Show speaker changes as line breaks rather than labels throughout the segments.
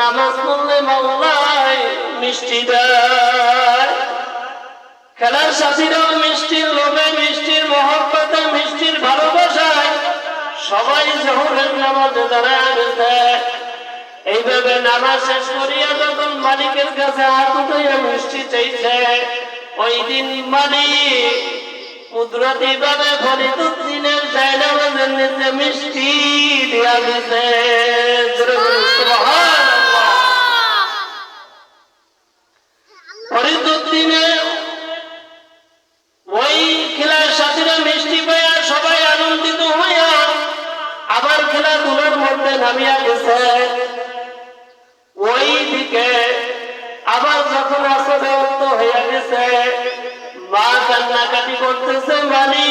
নামাজ পড়লে মাওলায় মিষ্টি দেয়। খেলার সাথীরাও মিষ্টির লোভে, মিষ্টির মহব্বতে, মিষ্টির ভালোবাসায় সবাই জহরের নামাজে দাঁড়ায় গেছে এইভাবে নামাজ শেষ করিয়া যখন মালিকের কাছে হাত উঠাইয়া মিষ্টি চাইছে, ওই দিন মালিক কুদরতি ভাবে ফরিদুদ্দিনের জায়নামাজের নিচে মিষ্টি দিয়া দিছে। ফরিদুদ্দিনের ওই খেলার সাথীরা মিষ্টি পাইয়া সবাই আনন্দিত হইয়া আবার মধ্যে নামিয়া গেছে। ওই দিকে আবার যখন আসলে অন্ত হইয়া গেছে, মা কান্নাকাটি করতেছে মানি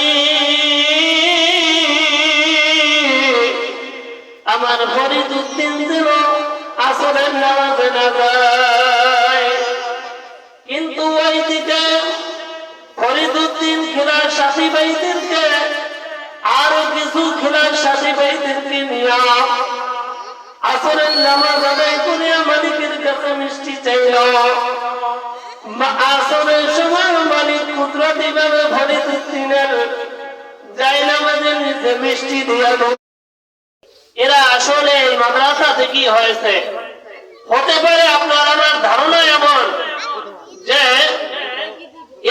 আমার ফরিদুদ্দিন ছিল আসলের নামাজে না সাথী আরও কিছু খেলার সাথী ভাইদেরকে আসরের নামাজ আদায় করে মালিকের কাছে মিষ্টি চাইল। আসরের সময় মালিক কুদরতি ভাবে ফরিদুদ্দিনের যাই নামাজের নিচে মিষ্টি দিয়া এরা আসলে এই মাদ্রাসা থেকে হয়েছে। হতে পারে আপনার আমার ধারণা এমন যে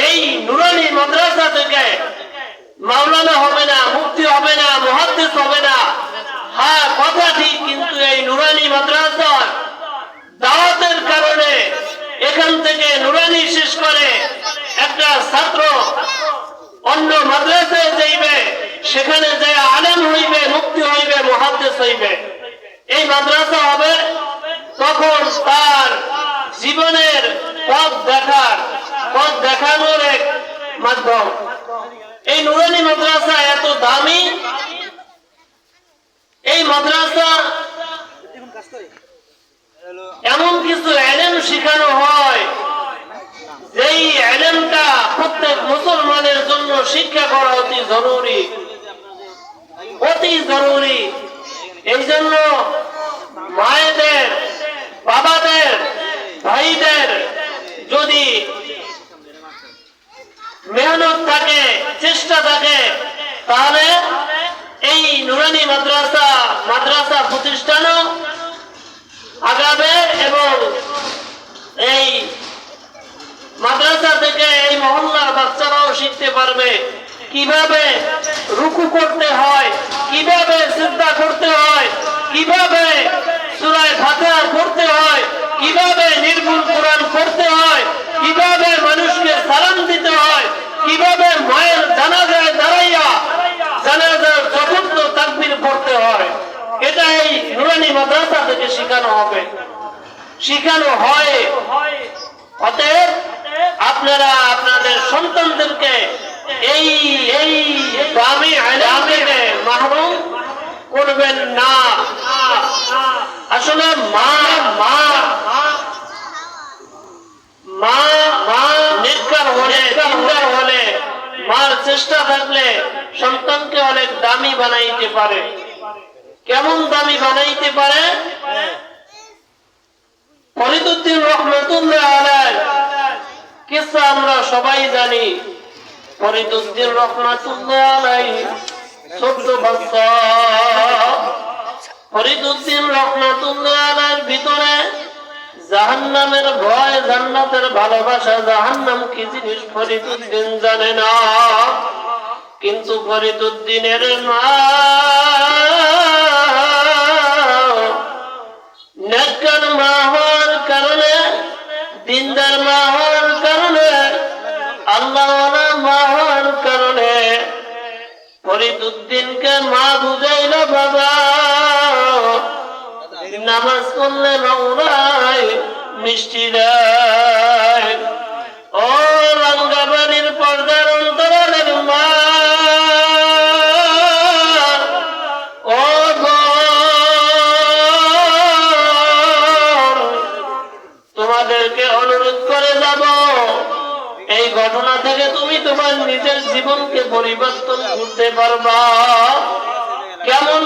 এই নুরানি মাদ্রাসা থেকে মাওলানা হবে না মুক্তি হবে না মহাদ্দেশ হবে না। হ্যাঁ কথা ঠিক, কিন্তু এই নুরানি মাদ্রাসা দাওয়াতের কারণে এখান থেকে নুরানি শেষ করে একটা ছাত্র অন্য মাদ্রাসায় যাইবে, সেখানে যে আলেম হইবে মুক্তি হইবে মহাদ্দেশ হইবে। এই মাদ্রাসা হবে তখন তার জীবনের পথ দেখার, পথ দেখানোর এক মাধ্যম। এই নুরানি মাদ্রাসা এত দামি? এই মাদ্রাসা এমন কিছু এলেম শেখানো হয়, যেই এলেমটা প্রত্যেক মুসলমানের জন্য শিক্ষা করা অতি জরুরি। অতি জরুরি। এই জন্য মায়েদের, বাবাদের, ভাইদের যদি মেহনত থাকে চেষ্টা থাকে, তাহলে এই নুরানি মাদ্রাসা মাদ্রাসা প্রতিষ্ঠানও আগাবে এবং এই মাদ্রাসা থেকে এই মহল্লার বাচ্চারাও শিখতে পারবে। কীভাবে রুকু করতে হয়, কীভাবে চিন্তা করতে হয়, কীভাবে মাদ্রাসা থেকে শেখানো হবে। শেখানো হয়। আপনারা আপনাদের সন্তানদেরকে এই এই দামি মাহরুম করবেন না। আসলে মা মা মা মা নেককার হলে, দিনদার হলে, মার চেষ্টা থাকলে সন্তানকে অনেক দামি বানাইতে পারে। কেমন দামি বানাইতে পারে? ফরিদুদ্দিন রহমতুল্লাহ আলাই কিসা আমরা সবাই জানি। ফরিদুদ্দিন রহমতুল্লাহ আলাই ছোট্ট বাচ্চা ফরিদুদ্দিন রহমতুল্লাহ আলাইয়ের ভিতরে জাহান্নামের ভয়, জান্নাতের ভালোবাসা, জাহান্নাম কি জিনিস ফরিদুদ্দিন জানে না। কিন্তু ফরিদুদ্দিনের মা নেককার মা হওয়ার কারণে, দিনদার মা হওয়ার কারণে আল্লাহ মা হওয়ার কারণে ফরিদুদ্দিনকে মা বুঝাইল, বাবা, নামাজ পড়লে মাওলায় মিষ্টি দেয়। ও রঙ্গাবাড়ির তোমাদেরকে অনুরোধ করে যাব। এই ঘটনা থেকে তুমি তোমার নিজের জীবনকে পরিবর্তন করতে পারবা। কেমন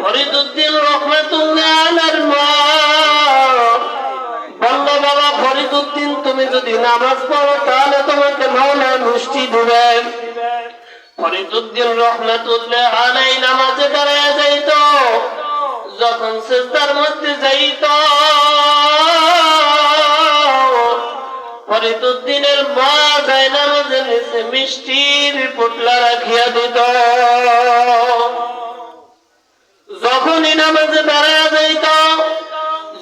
ফরিদুদ্দিন বাবা ফরিদুদ্দিন তুমি যদি নামাজ পড়ো, তাহলে তোমাকে মাওলা মিষ্টি দিবেন। ফরিদুদ্দিন রহমাতুল্লাহ আলাই নামাজে দাঁড়ায় যাইত। যখন সিজদার মধ্যে যাইত ফরিদুদ্দিনের মা যায় নামাজে নিচে মিষ্টির পুটলা রাখিয়া দিত। যখনই নামাজে দাঁড়ায় যাইত,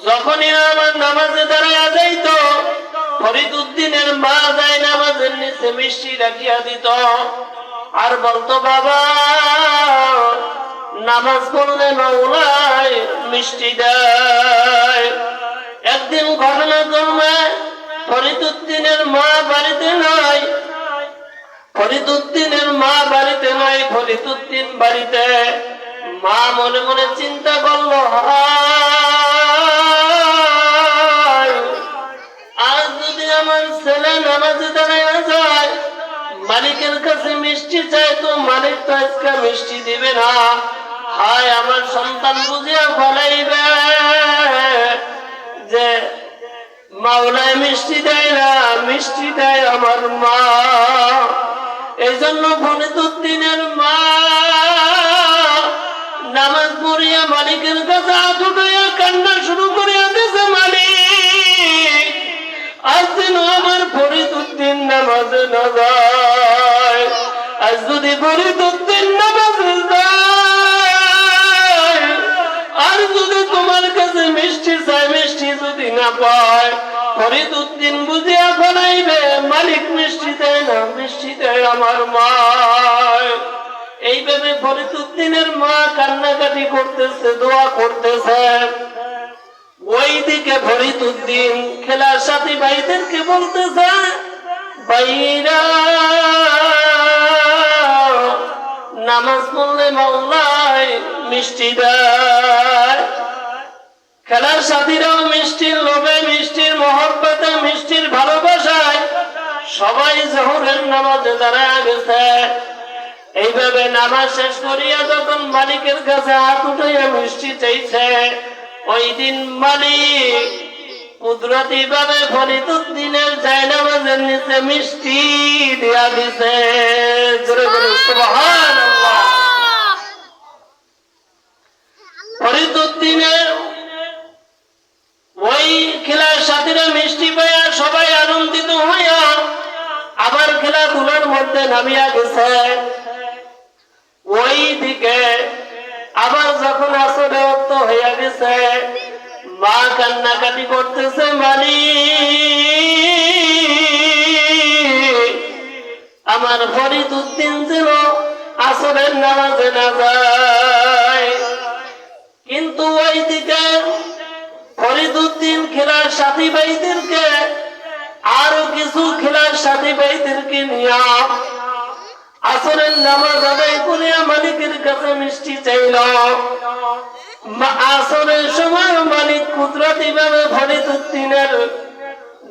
যখনই আমার নামাজে দাঁড়ায় যাইত ফরিদুদ্দিনের মা যায় নামাজের নিচে মিষ্টি রাখিয়া দিত। আর বলতো, বাবা নামাজ পড়লে মাওলায় মিষ্টি দেয়। একদিন ঘটনা জন্মে ফরিদুদ্দিনের মা বাড়িতে নাই। ফরিদুদ্দিনের মা বাড়িতে নাই ফরিদুদ্দিন বাড়িতে। মা মনে মনে চিন্তা করল আজ যদি আমার ছেলে নামাজে দাঁড়ায় যায়, মালিকের কাছে মিষ্টি চাই তো মালিক তো আজকে মিষ্টি দিবে না। হায়, আমার সন্তান বুঝিয়া ফলাইবে যে মাওলায় মিষ্টি দেয় না, মিষ্টি দেয় আমার মা। এই জন্য ফরিদুদ্দিনের মা নামাজ পড়িয়া মালিকের কাছে উঠাইয়া কান্না শুরু করিয়া দিয়েছে মালিক। আজ দিন আমার ফরিদুদ্দিন নামাজে না যায়। আজ যদি ফরিদুদ্দিন ফরিদুদ্দিন বুঝিয়া ফলাইবে, মালিক মিষ্টি না মিষ্টি আমার মা এইভাবে ফরিদুদ্দিনের মা কান্নাকাটি করতেছে, দোয়া করতেছে। ওইদিকে ফরিদুদ্দিন খেলার সাথী ভাইদেরকে বলতেছে, ভাইরা, নামাজ পড়লে মাওলায় মিষ্টি দেয়। খেলার সাথীরাও মিষ্টির লোভে, মিষ্টির মহব্বতে, মিষ্টির ভালোবাসায় সবাই জহরের নামাজে দাঁড়ায় গেছে। এইভাবে নামাজ শেষ করিয়া যখন মালিকের কাছে হাত উঠাইয়া মিষ্টি চাইছে, ওই দিন মালিক কুদরতি ভাবে ফরিদুদ্দিনের যায় নামাজের নিচে মিষ্টি দিয়া দিছে। ফরিদুদ্দিনের ওই খেলার সাথীরা মিষ্টি পাইয়া সবাই আনন্দিত হইয়া আবার খেলাধুলার মধ্যে নামিয়া গেছে ওই দিকে আবার যখন আসলে অর্থ হইয়া গেছে মা কান্নাকাটি করতেছে মালি আমার ফরিদুদ্দিন ছিল আসরের নামাজে না যায়। কিন্তু ওই দিকে ফরিদুদ্দিন খেলার সাথী ভাইদেরকে আরও কিছু খেলার সাথী ভাইদেরকে নিয়ে আসরের নামাজ আদায় করে মালিকের কাছে মিষ্টি চাইল। আসরের সময় মালিক কুদরতি ভাবে ফরিদুদ্দিনের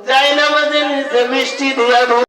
যাই নামাজের নিচে মিষ্টি দিয়া